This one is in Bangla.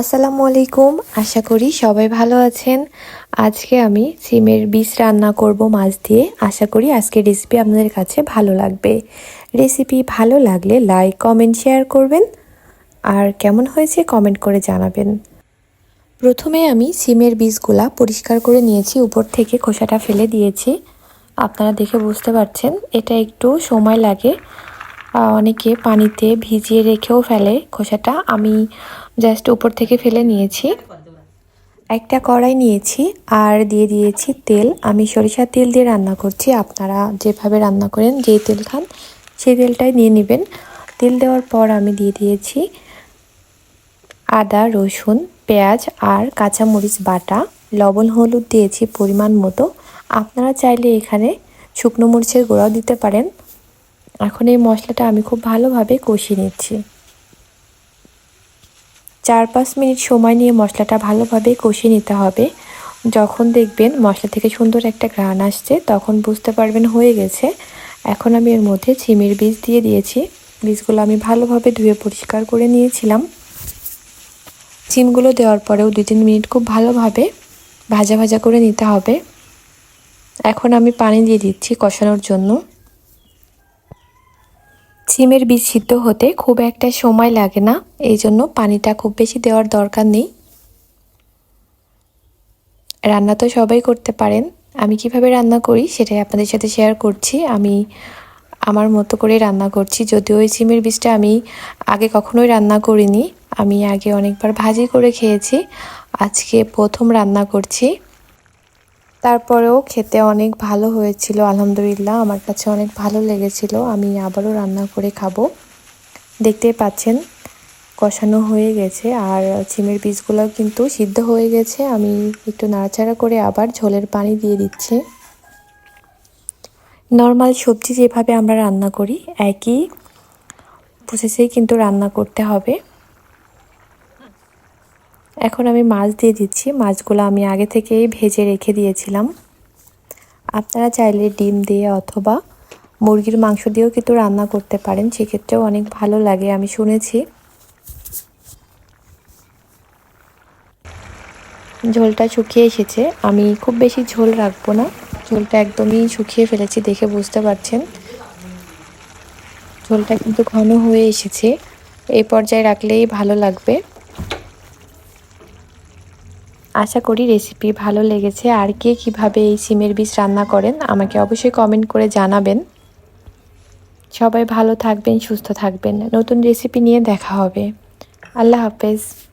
আসসালামু আলাইকুম। আশা করি সবাই ভালো আছেন। আজকে আমি সিমের বীজ রান্না করব মাছ দিয়ে। আশা করি আজকের রেসিপি আপনাদের কাছে ভালো লাগবে। রেসিপি ভালো লাগলে লাইক কমেন্ট শেয়ার করবেন। আর কেমন হয়েছে কমেন্ট করে জানাবেন। প্রথমে আমি সিমের বীজগুলা পরিষ্কার করে নিয়েছি, উপর থেকে খোসাটা ফেলে দিয়েছি। আপনারা দেখে বুঝতে পারছেন, এটা একটু সময় লাগে। অনেকে পানিতে ভিজিয়ে রেখেও ফেলে। খোসাটা আমি জাস্ট উপর থেকে ফেলে নিয়েছি। একটা কড়াই নিয়েছি আর দিয়ে দিয়েছি তেল। আমি সরিষার তেল দিয়ে রান্না করছি। আপনারা যেভাবে রান্না করেন, যেই তেল খান, সেই তেলটাই নিয়ে নেবেন। তেল দেওয়ার পর আমি দিয়ে দিয়েছি আদা, রসুন, পেঁয়াজ আর কাঁচামরিচ বাটা। লবণ, হলুদ দিয়েছি পরিমাণ মতো। আপনারা চাইলে এখানে শুকনো মরিচের গুঁড়াও দিতে পারেন। এখন এই মশলাটা আমি খুব ভালোভাবে কষিয়ে নিচ্ছি। চার পাঁচ মিনিট সময় নিয়ে মশলাটা ভালোভাবে কষিয়ে নিতে হবে। যখন দেখবেন মশলা থেকে সুন্দর একটা ঘ্রাণ আসছে, তখন বুঝতে পারবেন হয়ে গেছে। এখন আমি এর মধ্যে চিমির বীজ দিয়ে দিয়েছি। বীজগুলো আমি ভালোভাবে ধুয়ে পরিষ্কার করে নিয়েছিলাম। চিমগুলো দেওয়ার পরেও দু তিন মিনিট খুব ভালোভাবে ভাজা ভাজা করে নিতে হবে। এখন আমি পানি দিয়ে দিচ্ছি কষানোর জন্য। সিমের বীজ সিদ্ধ হতে খুব একটা সময় লাগে না, এই জন্য পানিটা খুব বেশি দেওয়ার দরকার নেই। রান্না তো সবাই করতে পারেন। আমি কীভাবে রান্না করি সেটাই আপনাদের সাথে শেয়ার করছি। আমি আমার মতো করে রান্না করছি। যদিও ওই সিমের বীজটা আমি আগে কখনোই রান্না করিনি। আমি আগে অনেকবার ভাজি করে খেয়েছি। আজকে প্রথম রান্না করছি। তারপরেও খেতে অনেক ভালো হয়েছিল, আলহামদুলিল্লাহ। আমার কাছে অনেক ভালো লেগেছিল। আমি আবারও রান্না করে খাব। দেখতেই পাচ্ছেন, কষানো হয়ে গেছে। আর চিমের বীজগুলো কিন্তু সিদ্ধ হয়ে গেছে। আমি একটু নাড়াচাড়া করে আবার ঝোলের পানি দিয়ে দিচ্ছি। নর্মাল সবজি যেভাবে আমরা রান্না করি, একই প্রসেসেই কিন্তু রান্না করতে হবে। এখন আমি মাছ দিয়ে দিচ্ছি। মাছগুলো আমি আগে থেকেই ভেজে রেখে দিয়েছিলাম। আপনারা চাইলে ডিম দিয়ে অথবা মুরগির মাংস দিয়েও কিন্তু রান্না করতে পারেন। সেক্ষেত্রেও অনেক ভালো লাগে, আমি শুনেছি। ঝোলটা শুকিয়ে এসেছে। আমি খুব বেশি ঝোল রাখব না। ঝোলটা একদমই শুকিয়ে ফেলেছি দেখে বুঝতে পারছেন। ঝোলটা কিন্তু ঘন হয়ে এসেছে। এই পর্যায়ে রাখলেই ভালো লাগবে। আশা করি রেসিপি ভালো লেগেছে। আর কে কীভাবে এই সিমের বীজ রান্না করেন, আমাকে অবশ্যই কমেন্ট করে জানাবেন। সবাই ভালো থাকবেন, সুস্থ থাকবেন। নতুন রেসিপি নিয়ে দেখা হবে। আল্লাহ হাফেজ।